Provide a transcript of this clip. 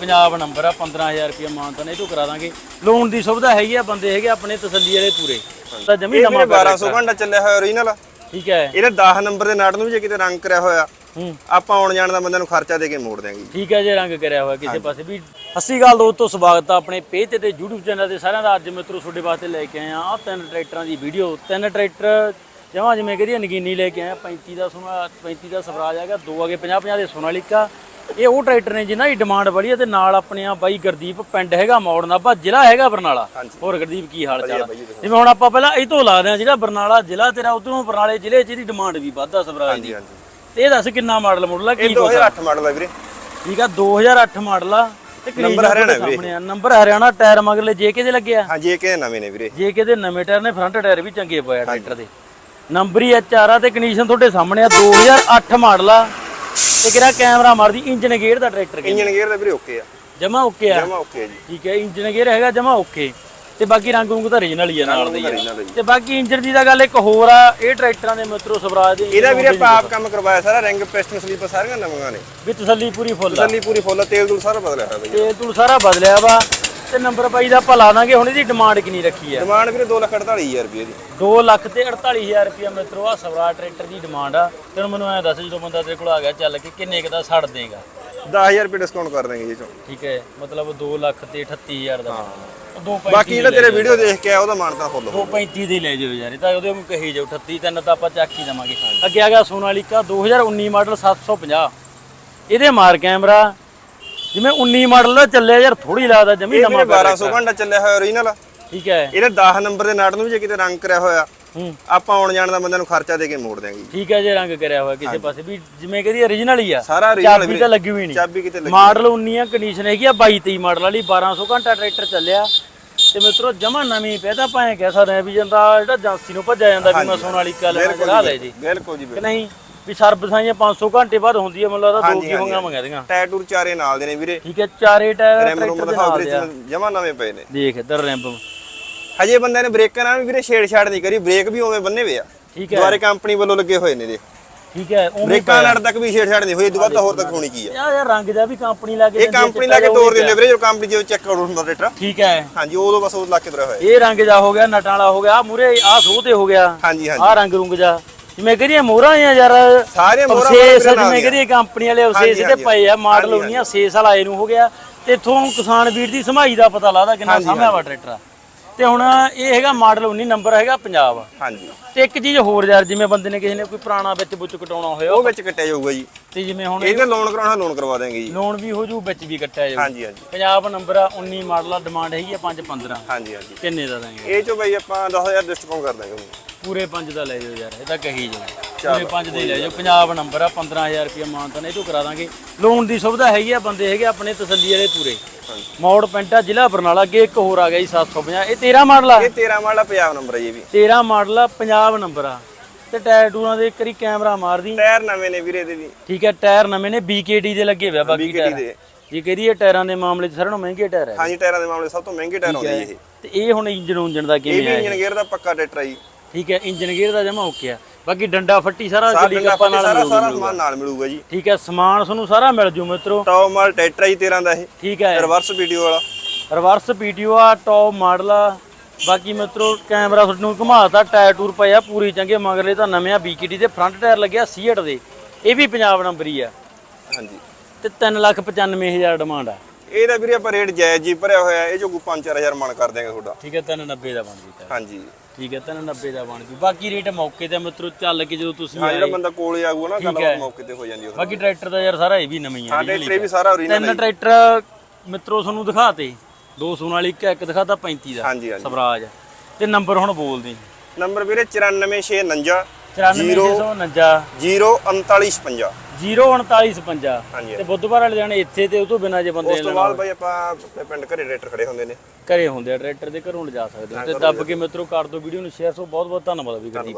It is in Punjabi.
ਪੰਜਾਬ ਨੰਬਰ ਆ 15000 ਰੁਪਏ ਮਾਨਤਾਨ ਇਹ ਤੋਂ ਕਰਾ ਦਾਂਗੇ। ਲੋਨ ਦੀ ਸੁਵਿਧਾ ਹੈਗੀ ਆ ਬੰਦੇ ਹੈਗੇ ਆਪਣੇ ਤਸੱਲੀ ਵਾਲੇ ਪੂਰੇ। ਤਾਂ ਜਮੀ ਇਹ ਨਵਾਂ ਵੀਰੇ ਪਿਆ 1200 ਘੰਟਾ ਚੱਲਿਆ ਹੋਇਆ ਓਰੀਜਨਲ ਠੀਕ ਹੈ। ਇਹਦੇ 10 ਨੰਬਰ ਦੇ ਨਾਟ ਨੂੰ ਵੀ ਜੇ ਕਿਤੇ ਰੰਗ ਕਰਿਆ ਹੋਇਆ ਹੂੰ। ਆਪਾਂ ਆਉਣ ਜਾਣ ਦਾ ਬੰਦੇ ਨੂੰ ਖਰਚਾ ਦੇ ਕੇ ਮੋੜ ਦਿਆਂਗੇ। ਠੀਕ ਹੈ ਜੇ ਰੰਗ ਕਰਿਆ ਹੋਇਆ ਕਿਸੇ ਪਾਸੇ ਵੀ। ਅਸੀਂ ਗੱਲ ਦੋਸਤੋ ਸਵਾਗਤ ਆ ਆਪਣੇ ਪੇਜ ਤੇ ਤੇ YouTube ਚੈਨਲ ਤੇ ਸਾਰਿਆਂ ਦਾ। ਅੱਜ ਮਿੱਤਰੋ ਤੁਹਾਡੇ ਵਾਸਤੇ ਲੈ ਕੇ ਆਏ ਆ ਤਿੰਨ ਟਰੈਕਟਰਾਂ ਦੀ ਵੀਡੀਓ ਤਿੰਨ ਟਰੈਕਟਰ ਜਮਾਂ ਜਿਵੇਂ ਕਰੀਏ ਨਗੀਨੀ ਲੈ ਕੇ ਆਏ ਆ। 35 ਦਾ ਸੋਨਾ 35 ਦਾ ਸਵਰਾਜ ਹੈਗਾ ਦੋ ਅਗੇ 50 50 ਦੇ ਸੋਨਾਲੀਕਾ। ਇਹ ਉਹ ਟਰੈਕਟਰ ਨੇ ਜਿਨ੍ਹਾਂ ਦੀ ਡਿਮਾਂਡ ਬੜੀ ਹੈ ਤੇ ਨਾਲ ਆਪਣੇ ਆ ਬਾਈ ਗੁਰਦੀਪ ਪਿੰਡ ਹੈਗਾ ਮੌੜ ਨਾਭਾ ਜ਼ਿਲ੍ਹਾ ਹੈਗਾ ਬਰਨਾਲਾ। ਹੋਰ ਗੁਰਦੀਪ ਕੀ ਹਾਲ ਚਾਲ ਆ? ਜਿਵੇਂ ਹੁਣ ਆਪਾਂ ਪਹਿਲਾਂ ਇਹ ਤੋਂ ਲਾਦੇ ਆ ਜਿਹੜਾ ਬਰਨਾਲਾ ਜ਼ਿਲ੍ਹਾ ਤੇਰਾ ਉਧਰੋਂ ਬਰਨਾਲੇ ਜ਼ਿਲ੍ਹੇ 'ਚ ਇਹਦੀ ਡਿਮਾਂਡ ਵੀ ਵੱਧਾ ਸਵਰਾਜ ਦੀ। ਤੇ ਇਹ ਦੱਸ ਕਿੰਨਾ ਮਾਡਲ ਮੁੱਢਲਾ ਕੀ ਇਹ 2008 ਮਾਡਲ ਹੈ ਵੀਰੇ। ਠੀਕ ਆ 2008 ਮਾਡਲ ਆ ਨੰਬਰ ਹਰਿਆਣਾ ਆ। ਨੰਬਰ ਹਰਿਆਣਾ ਟਾਇਰ ਮਗਰਲੇ ਜੇਕੇ ਦੇ ਲੱਗਿਆ ਹਾਂਜੀ ਇਹ ਕਿਹਦੇ ਨਵੇਂ ਨੇ ਵੀਰੇ। ਜੇਕੇ ਦੇ ਨਵੇਂ ਟਾਇਰ ਨੇ ਫਰੰਟ ਟਾਇਰ ਵੀ ਚੰਗੇ ਪਏ ਆ ਟਰੈਕਟਰ ਦੇ। ਨੰਬਰ ਹੀ ਐਚਆਰ ਆ ਤੇ ਕੰਡੀਸ਼ਨ ਤੁਹਾਡੇ ਸਾਹਮਣੇ ਆ 2008 ਮਾਡਲ ਆ। ਤੇ ਕਿਹੜਾ ਕੈਮਰਾ ਮਾਰਦੀ? ਇੰਜਨ ਗੇਅਰ ਦਾ ਟਰੈਕਟਰ ਕੇ ਇੰਜਨ ਗੇਅਰ ਦਾ ਵੀਰੇ ਓਕੇ ਆ। ਜਮਾ ਓਕੇ ਆ? ਜਮਾ ਓਕੇ ਆ ਜੀ। ਠੀਕ ਹੈ ਇੰਜਨ ਗੇਅਰ ਹੈਗਾ ਜਮਾ ਓਕੇ। ਤੇ ਬਾਕੀ ਰੰਗ ਰੁੰਗ ਤਾਂ original ਹੀ ਆ ਨਾਲ ਦੇ ਹੀ। ਤੇ ਬਾਕੀ ਇੰਜਨ ਦੀ ਤਾਂ ਗੱਲ ਇੱਕ ਹੋਰ ਆ ਇਹ ਟਰੈਕਟਰਾਂ ਦੇ ਮਿੱਤਰੋ ਸਵਰਾਜ ਦੇ ਇਹਦਾ ਵੀਰੇ ਆਪਾਂ ਆਪ ਕੰਮ ਕਰਵਾਇਆ ਸਾਰਾ ਰਿੰਗ ਪਿਸਟਨ ਸਲੀਪਰ ਸਾਰੀਆਂ ਨਵੀਆਂ ਨੇ। ਵੀ ਤਸੱਲੀ ਪੂਰੀ ਫੁੱਲ ਆ। ਤਸੱਲੀ ਪੂਰੀ ਫੁੱਲ ਤੇਲ ਦੂਲ ਸਾਰਾ ਬਦਲਿਆ ਹੋਇਆ ਬਈ। ਤੇ ਤੂੰ ਸਾਰਾ ਬਦਲਿਆ ਵਾ। ਤੇ ਨੰਬਰ ਬਾਈ ਦਾ ਆਪਾਂ ਲਾ ਦਾਂਗੇ ਹੁਣ ਇਹਦੀ ਡਿਮਾਂਡ ਕਿੰਨੀ ਰੱਖੀ ਆ? ਡਿਮਾਂਡ ਵੀਰੇ 248000 ਰੁਪਏ ਦੀ। 2 ਲੱਖ ਤੇ 48000 ਰੁਪਇਆ ਮਿੱਤਰੋ ਆ ਸਵਰਾ ਟਰੈਕਟਰ ਦੀ ਡਿਮਾਂਡ ਆ। ਤੇ ਹੁਣ ਮੈਨੂੰ ਐ ਦੱਸ ਜਦੋਂ ਬੰਦਾ ਤੇਰੇ ਕੋਲ ਆ ਗਿਆ ਚੱਲ ਕੇ ਕਿੰਨੇ ਕੁ ਦਾ ਛੱਡ ਦੇਗਾ? 10000 ਰੁਪਏ ਡਿਸਕਾਊਂਟ ਕਰ ਦਾਂਗੇ ਚੋਂ। ਠੀਕ ਹੈ ਮਤਲਬ 2 ਲੱਖ ਤੇ 38000 ਦਾ। ਬਾਕੀ ਜਿਹੜਾ ਤੇਰੇ ਵੀਡੀਓ ਦੇਖ ਕੇ ਆਇਆ ਉਹਦਾ ਮਾਨਤਾ ਫੁੱਲ ਹੋ 235 ਦੀ ਲੈ ਜਾਓ ਯਾਰ ਇਹ ਤਾਂ ਉਹਦੇ ਨੂੰ ਕਹੀ ਜਾਓ 38 ਤਿੰਨ ਤਾਂ ਆਪਾਂ ਚੱਕ ਹੀ ਦੇਵਾਂਗੇ। ਅੱਗੇ ਆ ਗਿਆ ਸੋਨਾਲੀਕਾ 2019 ਮਾਡਲ 750 ਇਹਦੇ ਮਾਰ ਕੈਮਰਾ ਜਿਵੇਂ 19 ਮਾਡਲ ਦਾ ਚੱਲਿਆ ਯਾਰ ਥੋੜੀ ਲੱਗਦਾ ਜਮੀ ਇਹ ਨਵਾਂ ਵੀਰੇ 1200 ਘੰਟਾ ਚੱਲਿਆ ਹੋਇਆ ਓਰੀਜਨਲ ਠੀਕ ਹੈ। ਇਹਦੇ 10 ਨੰਬਰ ਦੇ ਨਾਟ ਨੂੰ ਵੀ ਜੇ ਕਿਤੇ ਰੰਗ ਕਰਿਆ ਹੋਇਆ ਹੂੰ। ਆਪਾਂ ਆਉਣ ਜਾਣ ਦਾ ਬੰਦੇ ਨੂੰ ਖਰਚਾ ਦੇ ਕੇ ਮੋੜ ਦਿਆਂਗੇ। ਜੀ। ਠੀਕ ਹੈ ਜੇ ਰੰਗ ਕਰਿਆ ਹੋਇਆ ਕਿਸੇ ਪਾਸੇ ਵੀ ਜਿਵੇਂ ਕਹਦੀ origignal ਹੀ ਆ। ਸਾਰਾ original ਚਾਬੀ ਤਾਂ ਲੱਗੀ ਹੋਈ ਨਹੀਂ। ਚਾਬੀ ਕਿਤੇ ਲੱਗੀ ਮਾਡਲ 19 ਆ ਕੰਡੀਸ਼ਨ ਹੈਗੀ ਆ 22 23 ਮਾਡਲ ਵਾਲੀ 1200 ਘੰਟਾ ਟਰੈਕਟਰ ਚੱਲਿਆ। ਤੇ ਮਿੱਤਰੋ ਜਮਾ ਨਵੀਂ ਤਾਂ ਆਪਾਂ ਐ ਕਹਿ ਸਕਦੇ ਆ ਵੀ ਜਾਂਦਾ ਜਿਹੜਾ ਏਜੰਸੀ ਨੂੰ ਭੱਜਿਆ ਜਾਂਦਾ ਵੀ ਮੈਂ ਸੋਨਾਲੀ ਕੱਲ ਕਰਾ ਲੈ ਜੀ। ਬਿਲਕੁਲ ਜੀ ਕਿ ਬਿਲਕੁਲ। ਨਹੀਂ? ਵੀ ਸਰਵਿਸਾਈਆਂ 500 ਘੰਟੇ ਬਾਅਦ ਹੁੰਦੀ ਹੈ ਲੱਗਦਾ ਦੋ ਕੀ ਹੋਈਆਂ ਮੰਗਿਆ ਦੀਆਂ। ਟਾਇਰ ਟੂਰ ਚਾਰੇ ਨਾਲ ਦੇ ਨੇ ਵੀਰੇ। ਠੀਕ ਹੈ ਚਾਰੇ ਟਾਇਰ ਰੈਮ ਰੂਮ ਟਰੈਕਟਰ ਦੇ ਦਿਖਾਓ ਨਾਲ ਵੀਰੇ ਦੇ ਆ। ਜਮਾ ਨਵੇਂ ਪਏ ਨੇ। ਦੇਖ ਇੱਧਰ ਰੈਂਪ। ਹਜੇ ਬੰਦੇ ਨੇ ਬ੍ਰੇਕਾਂ ਨਾਲ ਵੀ ਵੀਰੇ ਛੇੜਛਾੜ ਨਹੀਂ ਕਰੀ ਬ੍ਰੇਕ ਵੀ ਉਵੇਂ ਬੰਨੇ ਵੇ ਆ। ਠੀਕ ਹੈ। ਦੁਆਰੇ ਕੰਪਨੀ ਵੱਲੋਂ ਲੱਗੇ ਹੋਏ ਨੇ ਦੇਖ ਠੀਕ ਹੈ ਉਹ ਬ੍ਰੇਕਾਂ ਨਾਲ ਤੱਕ ਵੀ ਛੇੜਛਾੜ ਨਹੀਂ ਹੋਈ ਤੋਂ ਤਾਂ ਹੋਰ ਤੱਕ ਹੋਣੀ ਕੀ ਆ। ਯਾਰ ਯਾਰ ਰੰਗ ਦਾ ਵੀ ਕੰਪਨੀ ਲਾ ਕੇ ਇਹ ਕੰਪਨੀ ਲਾ ਕੇ ਤੋਰ ਦਿੰਦੇ ਵੀਰੇ ਜੋ ਕੰਪਨੀ ਜੋ ਚੈੱਕ ਕਰੋ ਹੁੰਦਾ ਰੇਟਰ ਠੀਕ ਹੈ। ਹਾਂਜੀ ਉਦੋਂ ਬਸ ਉਹ ਲਾ ਕੇ ਤੁਰਿਆ ਹੋਇਆ। ਇਹ ਰੰਗ ਜਾ ਹੋ ਗਿਆ ਨਟਾਂ ਵਾਲਾ ਹੋ ਗਿਆ ਆ ਮੂਰੇ ਆ ਸੋਹ ਤੇ ਹੋ ਗਿਆ। ਹਾਂਜੀ ਹਾਂਜੀ। ਆ ਰੰਗ ਰੁੰਗ ਜਾ ਜਿਵੇਂ ਕਰੀਏ ਮੋਹਰਾਂ ਆ ਯਾਰ। ਸਾਰੇ ਮੋਹਰਾਂ ਅਵਸ਼ੇਸ਼ ਜਿਵੇਂ ਕਰੀਏ ਕੰਪਨੀ ਵਾਲੇ ਅਵਸ਼ੇਸ਼ ਤੇ ਪਏ ਆ ਮਾਡਲ ਹਾਂਜੀ, ਉਹਨੀਆਂ 6 ਸਾਲ ਆਏ ਨੂੰ ਹੋ ਗਿਆ। ਤੇ ਇਥੋਂ ਕਿਸਾਨ ਵੀਰ ਦੀ ਸਮਾਈ ਦਾ ਪਤਾ ਲੱਗਦਾ ਕਿੰਨਾ ਸਾਹਮਣੇ ਵਾ ਟਰੈਕਟਰ। ਤੇ ਹੁਣ ਇਹ ਹੈਗਾ ਮਾਡਲ 19 ਨੰਬਰ ਹੈਗਾ ਪੰਜਾਬ। ਹਾਂਜੀ। ਤੇ ਇੱਕ ਚੀਜ਼ ਹੋਰ ਯਾਰ ਜਿਵੇਂ ਬੰਦੇ ਨੇ ਕਿਸੇ ਨੇ ਕੋਈ ਪੁਰਾਣਾ ਵਿੱਚ ਬੁੱਚ ਕਟਾਉਣਾ ਹੋਇਆ ਉਹ ਵਿੱਚ ਕੱਟਿਆ ਜਾਊਗਾ ਜੀ। ਤੇ ਜਿਵੇਂ ਹੁਣ ਇਹਦੇ ਲੋਨ ਕਰਾਉਣਾ ਲੋਨ ਕਰਵਾ ਦੇਂਗੇ ਜੀ। ਲੋਨ ਵੀ ਹੋ ਜੂ ਵਿੱਚ ਵੀ ਕੱਟਿਆ ਜਾਊ। ਹਾਂਜੀ ਹਾਂਜੀ। ਪੰਜਾਬ ਨੰਬਰ ਆ 19 ਮਾਡਲ ਆ ਡਿਮਾਂਡ ਹੈਗੀ ਆ 515 ਹਾਂਜੀ ਹਾਂਜੀ। ਕਿੰਨੇ ਦਾ ਦਾਂਗੇ ਇਹ ਚੋਂ ਬਈ ਆਪਾਂ 10000 ਡਿਸਕਾਊਂਟ ਕਰ ਦਾਂਗੇ। ਪੂਰੇ 5 ਦਾ ਲੈ ਜਾਓ ਯਾਰ ਇਹ ਤਾਂ ਕਹੀ ਜਾਓ। ਪੂਰੇ 5 ਦੇ ਲੈ ਜਾਓ। ਪੰਜਾਬ ਨੰਬਰ ਆ 15000 ਰੁਪਏ ਮਾਨਤਾ ਨੇ ਇਹ ਤੋਂ ਕਰਾ ਦਾਂਗੇ। ਲੋਨ ਦੀ ਸੁਵਿਧਾ ਹੈਗੀ ਆ ਬੰਦੇ ਹੈਗੇ ਆਪਣੇ ਤਸੱਲੀ ਵਾਲੇ ਪੂਰੇ। ਮੌੜ ਪਿੰਟਾ ਜ਼ਿਲ੍ਹਾ ਬਰਨਾਲਾ ਅੱਗੇ ਇੱਕ ਹੋਰ ਆ ਗਿਆ ਜੀ 750 ਇਹ 13 ਮਾਡਲ ਆ? ਇਹ 13 ਮਾਡਲ ਪੰਜਾਬ ਨੰਬਰ ਹੈ ਜੀ ਇਹ ਵੀ। 13 ਮਾਡਲ ਆ ਪੰਜਾਬ ਨੰਬਰ ਆ। ਤੇ ਟਾਇਰ ਟੂਰਾਂ ਦੇ ਇੱਕ ਵਾਰੀ ਕੈਮਰਾ ਮਾਰਦੀ ਟਾਇਰ ਨਵੇਂ ਨੇ ਵੀਰੇ ਦੇ ਵੀ। ਠੀਕ ਹੈ ਟਾਇਰ ਨਵੇਂ ਨੇ BKT ਦੇ ਲੱਗੇ ਹੋਇਆ ਬਾਕੀ ਟਾਇਰ। ਦੇ। ਜੇ ਕਰੀਏ ਟਾਇਰਾਂ ਦੇ ਮਾਮਲੇ 'ਚ ਸਾਰਿਆਂ ਨਾਲੋਂ ਮਹਿੰਗੇ ਟਾਇਰ ਹੈ ਹਾਂਜੀ ਟਾਇਰਾਂ ਦੇ ਮਾਮਲੇ ਸਭ ਤੋਂ ਮਹਿੰਗੇ ਟਾਇਰ ਜੀ ਇਹ। ਤੇ ਇਹ ਹੁਣ ਇੰਜਨ ਉਂਜਨ ਦਾ ਇਹ ਕਿਵੇਂ ਵੀ ਹੈ ਇੰਜਨ ਗੇਅਰ ਦਾ ਪੱਕਾ ਟਰੈਕਟਰ ਆ ਜੀ। ਠੀਕ ਹੈ ਇੰਜਨ ਗੇਅਰ ਦਾ ਜਮਾ ਓਕੇ ਆ। ਬਾਕੀ ਡੰਡਾ ਫੱਟੀ ਸਾਰਾ ਸਾਰਾ ਗੱਡੀ ਗੱਪਾਂ ਨਾਲ ਸਾਰਾ ਸਾਰਾ ਸਮਾਨ ਨਾਲ ਮਿਲੂਗਾ ਜੀ। ਠੀਕ ਹੈ ਸਮਾਨ ਤੁਹਾਨੂੰ ਸਾਰਾ ਮਿਲ ਜੂ ਮਿੱਤਰੋ। ਟੌਪ ਮਾਲ ਟਰੈਕਟਰ ਆ ਜੀ 13 ਦਾ ਇਹ। ਠੀਕ ਹੈ। ਰਿਵਰਸ ਵੀਡੀਓ ਵਾਲਾ। ਰਿਵਰਸ ਪੀਟੀਓ ਆ ਟੌਪ ਮਾਡਲ ਆ। ਬਾਕੀ ਮਿੱਤਰੋ ਕੈਮਰਾ ਤੁਹਾਨੂੰ ਘੁਮਾਤਾ ਟਾਇਰ ਟੂਰ ਪਏ ਆ ਪੂਰੀ ਚੰਗੇ ਮਗਰਲੇ ਤਾਂ ਨਵੇਂ ਆ BKT ਦੇ ਫਰੰਟ ਟਾਇਰ ਲੱਗਿਆ ਸੀਟ ਦੇ। ਇਹ ਵੀ ਪੰਜਾਬ ਨੰਬਰ ਆ। ਹਾਂਜੀ। ਤੇ 395000 ਡਿਮਾਂਡ ਆ। ਇਹਦਾ ਵੀਰੇ ਆਪਾਂ ਰੇਟ ਜਾਇਜ਼ ਜੀ ਭਰਿਆ ਹੋਇਆ ਇਹ ਜੋ ਕੋਈ 5-4000 ਮਨ ਕਰ ਦਿਆਂਗੇ ਤੁਹਾਡਾ। ਠੀਕ ਹੈ 390 ਦਾ ਬਣ ਜੂਗਾ। ਹਾਂਜੀ। ਠੀਕ ਹੈ 390 ਦਾ ਬਣ ਜੂ। ਬਾਕੀ ਰੇਟ ਮੌਕੇ ਤੇ ਮਿੱਤਰੋ ਚੱਲ ਕੇ ਜਦੋਂ ਤੁਸੀਂ ਹਾਂ ਜਿਹੜਾ ਬੰਦਾ ਕੋਲੇ ਆਊਗਾ ਨਾ ਗੱਲ ਮੌਕੇ ਤੇ ਹੋ ਜਾਂਦੀ ਉਹ ਬਾਕੀ ਟਰੈਕਟਰ ਦਾ ਯਾਰ ਸਾਰਾ ਇਹ ਵੀ ਨਵੀਂ ਆ ਹਾਂ ਟਰੈਕਟਰ ਵੀ ਸਾਰਾ ਓਰੀਜਨਲ ਤਿੰਨ ਟਰੈਕਟਰ ਮਿੱਤਰੋ ਤੁਹਾਨੂੰ ਦਿਖਾਤੇ। ਦੋ ਸੋਨਾਲੀਕਾ ਇੱਕ ਦਿਖਾਤਾ 35 ਦਾ। ਹਾਂਜੀ ਹਾਂਜੀ। ਸਵਰਾਜ। ਤੇ ਨੰਬਰ ਹੁਣ ਬੋਲ ਦੇ ਨੰਬਰ ਵੀਰੇ 94649 94649 03956 03955 ਹਾਂਜੀ ਤੇ ਬੁੱਧਵਾਰ ਵਾਲੇ ਦਿਨ ਇੱਥੇ ਤੇ ਉਹ ਤੋਂ ਬਿਨਾ ਜੇ ਬੰਦੇ ਉਸ ਤੋਂ ਬਾਅਦ ਬਾਈ ਆਪਾਂ ਆਪਣੇ ਪਿੰਡ ਘਰੇ ਖੜੇ ਹੁੰਦੇ ਨੇ। ਘਰੇ ਹੁੰਦੇ ਆ ਟਰੈਕਟਰ ਦੇ ਘਰੋਂ ਲਿਜਾ ਸਕਦੇ ਹੋ ਤੇ ਦੱਬ ਕੇ ਮਿੱਤਰੋ ਕਰ ਦਿਓ ਵੀਡੀਓ ਨੂੰ ਸ਼ੇਅਰ ਸੋ ਬਹੁਤ ਬਹੁਤ ਧੰਨਵਾਦ ਵੀ ਕਰਦੀ